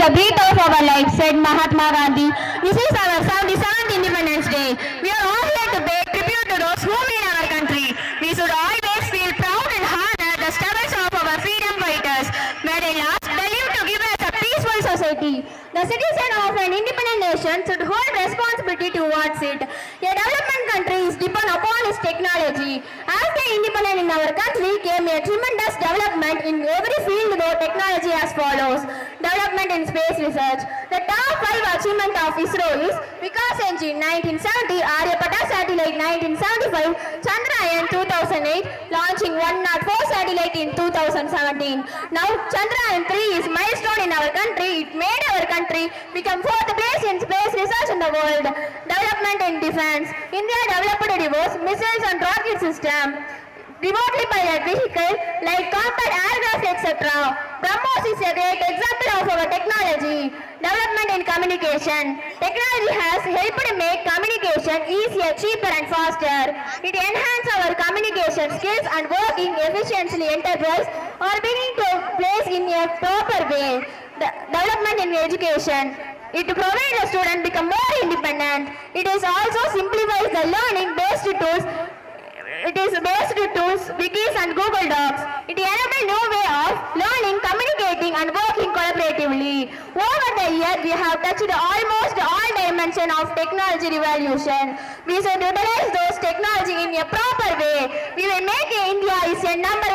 the breath of our life, said Mahatma Gandhi. This is our 77th Independence Day. We are all here to pay tribute to those who made our country. We should always feel proud and honor the struggles of our freedom fighters. May they last the live to give us a peaceful society. The citizen of an independent nation should hold responsibility towards it. A development country is depend upon its technology. As the independent in our country came a tremendous development in every field though technology as follows. Achievement in space research. The top five achievement of ISRO is Vikas Engine 1970, Aryabhatta satellite 1975, Chandrayaan 2008, launching 104 satellite in 2017. Now Chandrayaan 3 is milestone in our country. It made our country become fourth place in space research in the world. Development in defense. India developed diverse missiles and rocket system remotely piloted vehicle like combat aircraft etc. BrahMos is a great example of our technology. Development in communication. Technology has helped make communication easier, cheaper and faster. It enhances our communication skills and working efficiently enterprise are beginning to place in a proper way. De- development in education. It provides the student become more independent. It is also simplifies the learning based tools it is based tools, wikis and Google Docs. It enables new way of learning, communicating and working Over the year, we have touched almost all dimensions of technology revolution. We should utilize those technology in a proper way. We will make India is a number